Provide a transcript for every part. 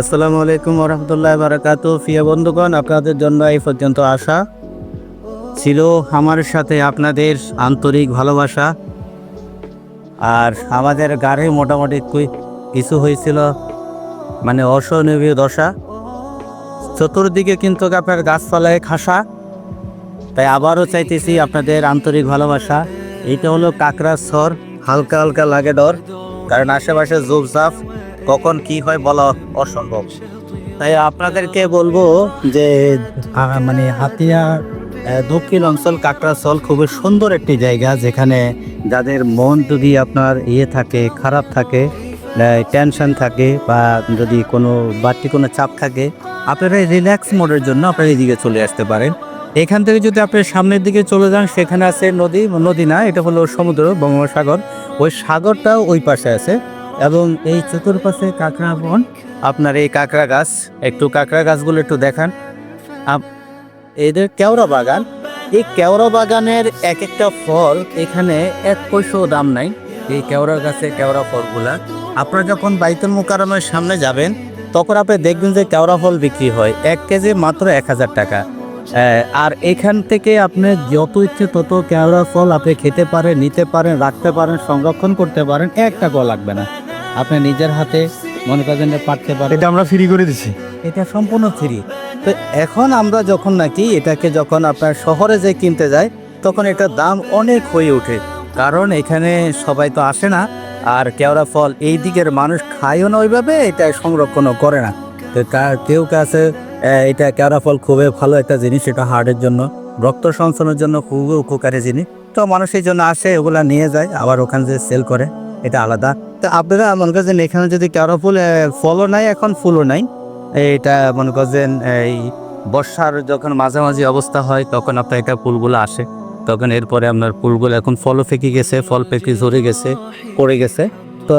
আসসালামু আলাইকুম রহমতুল্লাহ বারাকাতু ফিয়া বন্ধুগণ, আপনাদের জন্য এই পর্যন্ত আসা ছিল আমার সাথে আপনাদের আন্তরিক ভালোবাসা। আর আমাদের গাড়ি মোটামুটি কিছু হয়েছিল মানে অসহনীয় দশা। চতুর্দিকে কিন্তু আপনার গাছপালায় খাসা। তাই আবারও চাইতেছি আপনাদের আন্তরিক ভালোবাসা। এইটা হলো কাকড়া সর হালকা হালকা লাগে ডর। কারণ আশেপাশে জুবজাফ কখন কি হয় বলা অসম্ভব। তাই আপনাদেরকে বলব যে মানে হাতিয়া দক্ষিণ অঞ্চল কাকড়াসল খুবই সুন্দর একটি জায়গা যেখানে যাদের মন যদি আপনার ইয়ে থাকে, খারাপ থাকে টেনশন থাকে বা যদি কোনো বাড়তি কোনো চাপ থাকে, আপনারা রিল্যাক্স মোডের জন্য আপনারা এদিকে চলে আসতে পারেন। এখান থেকে যদি আপনি সামনের দিকে চলে যান, সেখানে আছে নদী নদী না, এটা হলো সমুদ্র, বঙ্গোপসাগর। ওই সাগরটাও ওই পাশে আছে। এবং এই চতুর্পাশে কাঁকড়া বন। আপনার এই কাঁকড়া গাছ, একটু কাঁকড়া গাছগুলো একটু দেখান। এদের কেওড়া বাগান। এই কেওড়া বাগানের এক একটা ফল এখানে এক পয়সাও দাম নাই। এই কেওড়া গাছে কেওড়া ফলগুলা। আপনারা যখন বাইতুল মুকারমের সামনে যাবেন, তখন আপনি দেখবেন যে কেওড়া ফল বিক্রি হয়। এক কেজি মাত্র এক হাজার টাকা। আর এখান থেকে আপনি যত ইচ্ছে তত কেওড়া ফল আপনি খেতে পারেন, নিতে পারেন, রাখতে পারেন, সংরক্ষণ করতে পারেন এক টাকাও লাগবে না। আপনি নিজের হাতে মনে করেন যে পারতে পারেন এটা আমরা ফ্রি করে দিছি। এটা সম্পূর্ণ ফ্রি তো এখন আমরা যখন নাকি এটাকে যখন আপনার শহরে যে কিনতে যায় তখন এটার দাম অনেক হয়ে ওঠে। কারণ এখানে সবাই তো আসে না আর কেওড়া ফল এই দিকের মানুষ খায়ও না ওইভাবে এটা সংরক্ষণও করে না। তো কা- কেউ কাছে এটা কেওড়া ফল খুবই ভালো একটা জিনিস এটা হার্টের জন্য রক্ত সঞ্চালনের জন্য খুবই উপকারী জিনিস। তো মানুষ এই জন্য আসে ওগুলা নিয়ে যায় আবার ওখানে যে সেল করে এটা আলাদা। তো আপনারা মনে করছেন এখানে যদি কেওড়া ফুল ফলও নাই এখন ফুলও নাই। এটা মনে করছেন এই বর্ষার যখন মাঝামাঝি অবস্থা হয় তখন আপনার এটা ফুলগুলো আসে। তখন এরপরে আপনার ফুলগুলো এখন ফলও ফেঁকে গেছে ফল পেকে ঝরে গেছে পড়ে গেছে। তো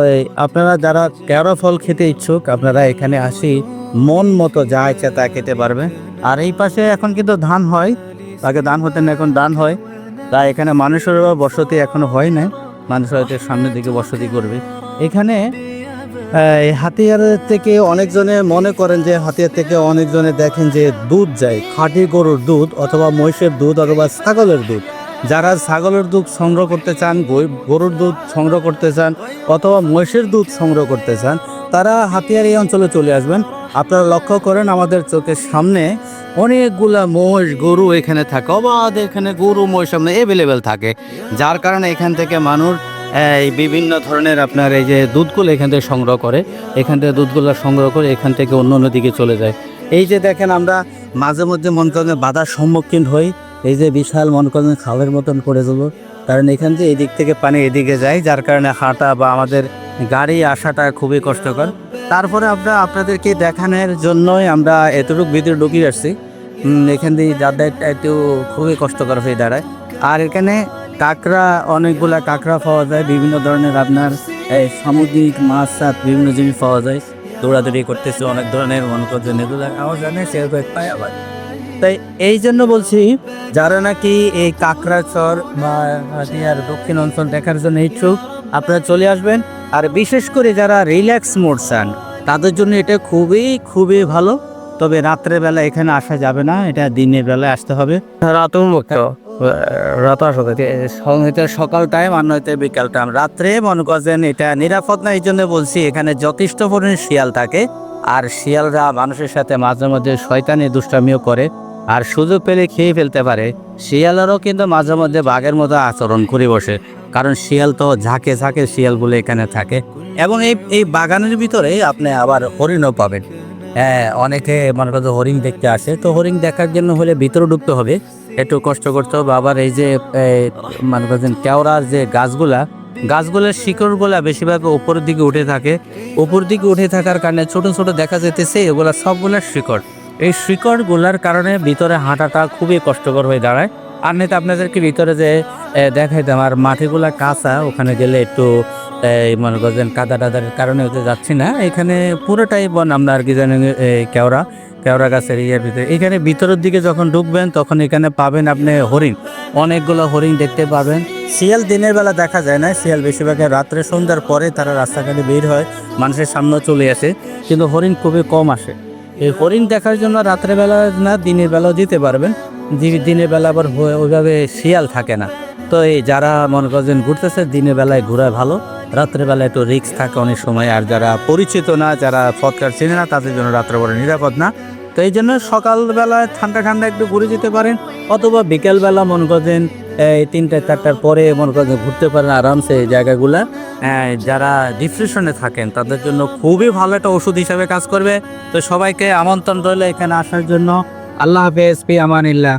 আপনারা যারা কেওড়া ফল খেতে ইচ্ছুক আপনারা এখানে আসি মন মতো যা ইচ্ছা তা খেতে পারবে। আর এই পাশে এখন কিন্তু ধান হয় আগে ধান হতেন না, এখন ধান হয়। তা এখানে মানুষের বসতি এখনও হয় না মানুষ হয়তো সামনের দিকে বসতি করবে। এখানে হাতিয়ার থেকে অনেকজনে মনে করেন যে হাতিয়ার থেকে অনেকজনে দেখেন যে দুধ যায়, খাঁটি গরুর দুধ অথবা মহিষের দুধ অথবা ছাগলের দুধ। যারা ছাগলের দুধ সংগ্রহ করতে চান গরুর দুধ সংগ্রহ করতে চান অথবা মহিষের দুধ সংগ্রহ করতে চান, তারা হাতিয়ার এই অঞ্চলে চলে আসবেন। আপনারা লক্ষ্য করেন আমাদের চোখের সামনে অনেকগুলা মহিষ, গরু এখানে থাকে, অবাধ এখানে গরু, মহিষ সামনে অ্যাভেলেবেল থাকে। যার কারণে এখান থেকে মানুষ এই বিভিন্ন ধরনের আপনার এই যে দুধগুলো এখান থেকে সংগ্রহ করে, এখান থেকে দুধগুলো সংগ্রহ করে এখান থেকে অন্য অন্য দিকে চলে যায়। এই যে দেখেন আমরা মাঝে মধ্যে মন করেন বাধার সম্মুখীন হই, এই যে বিশাল মন করেন খালের মতন করে দেবো কারণ এখান থেকে এদিক থেকে পানি এদিকে যায়, যার কারণে হাঁটা বা আমাদের গাড়ি আসাটা খুবই কষ্টকর। তারপরে আমরা আপনাদেরকে দেখানোর জন্যই আমরা এতটুকু ভিতরে ঢুকিয়ে আসছি। এখান দিয়ে যাতায়াতটা একটু খুবই কষ্টকর হয়ে দাঁড়ায়। আর এখানে কাঁকড়া, অনেকগুলা কাঁকড়া পাওয়া যায়, বিভিন্ন ধরনের আপনার এই সামুদ্রিক মাছ সাত বিভিন্ন জিনিস পাওয়া যায়। দৌড়াদৌড়ি করতেছে, অনেক ধরনের মনে করছেন এগুলো আমার জানে সেরকম পায় আবার। তাই এই জন্য বলছি, যারা নাকি এই কাঁকড়া চর বা দক্ষিণ অঞ্চল দেখার জন্য ইচ্ছুক, আপনারা চলে আসবেন। আর বিশেষ করে যারা রিল্যাক্স মোড চান, তাদের জন্য এটা খুবই খুবই ভালো। তবে রাত্রের বেলা এখানে আসা যাবে না, এটা দিনের বেলায় আসতে হবে। রাত রাত আসতে এটা সকাল টাইম আর নয়তো বিকাল টাইম রাত্রে মনে করছেন এটা নিরাপদ না, এই জন্য বলছি এখানে যথেষ্ট পরিমাণে শিয়াল থাকে, আর শিয়ালরা মানুষের সাথে মাঝে মধ্যে শয়তানি দুষ্টামিও করে, আর সুযোগ পেলে খেয়ে ফেলতে পারে। শিয়ালেরও কিন্তু মাঝে মধ্যে বাঘের মতো আচরণ করে বসে, কারণ শিয়াল তো ঝাঁকে ঝাঁকে শিয়ালগুলো এখানে থাকে। এবং এই এই বাগানের ভিতরে আপনি আবার হরিণও পাবেন। হ্যাঁ অনেকে মনে করছে হরিণ দেখতে আসে, তো হরিণ দেখার জন্য হলে ভিতরে ঢুকতে হবে। একটু কষ্ট করতে। হবে আবার এই যে মনে করছেন কেওড়ার যে গাছগুলা, গাছগুলোর শিকড়গুলা বেশিরভাগ উপরের দিকে উঠে থাকে। উপর দিকে উঠে থাকার কারণে ছোট ছোট দেখা যেতেছে এগুলা সবগুলা শিকড়। এই শিকড়গুলার কারণে ভিতরে হাঁটাটা খুবই কষ্টকর হয়ে দাঁড়ায়। আর নিতে আপনাদেরকে ভিতরে যে দেখাইতাম, আর মাটিগুলা কাঁচা, ওখানে গেলে একটু মনে করছেন কাদা টাদার কারণে হতে যাচ্ছি না। এখানে পুরোটাই বন আমরা আর কি জানি কেওড়া। কেওড়া গাছের ইয়ের ভিতরে। এখানে ভিতরের দিকে যখন ঢুকবেন, তখন এখানে পাবেন আপনি হরিণ। অনেকগুলো হরিণ দেখতে পাবেন। শিয়াল দিনের বেলা দেখা যায় না। শিয়াল বেশিরভাগ রাত্রে সন্ধ্যার পরে তারা রাস্তাঘাটে বের হয়, মানুষের সামনে চলে আসে। কিন্তু হরিণ খুবই কম আসে। এই হরিণ দেখার জন্য রাত্রেবেলা না, দিনের বেলাও যেতে পারবেন। দিনের বেলা আবার ওইভাবে শিয়াল থাকে না। তো এই যারা মনে করছেন ঘুরতেছে, দিনের বেলায় ঘোরা ভালো। রাত্রেবেলা একটু রিস্ক থাকে অনেক সময়, আর যারা পরিচিত না, যারা ফটকার চেনে না, তাদের জন্য রাত্রেবেলা নিরাপদ না। তো এই জন্য সকালবেলায় ঠান্ডা ঠান্ডা একটু ঘুরে যেতে পারেন, অথবা বিকেলবেলা মনে করছেন এই তিনটা চারটার পরে মনে করছেন ঘুরতে পারেন আরামসে এই জায়গাগুলা। যারা ডিপ্রেশনে থাকেন, তাদের জন্য খুবই ভালো একটা ওষুধ হিসাবে কাজ করবে। তো সবাইকে আমন্ত্রণ রইল এখানে আসার জন্য। আল্লাহ হাফেজ পি আমানিল্লাহ।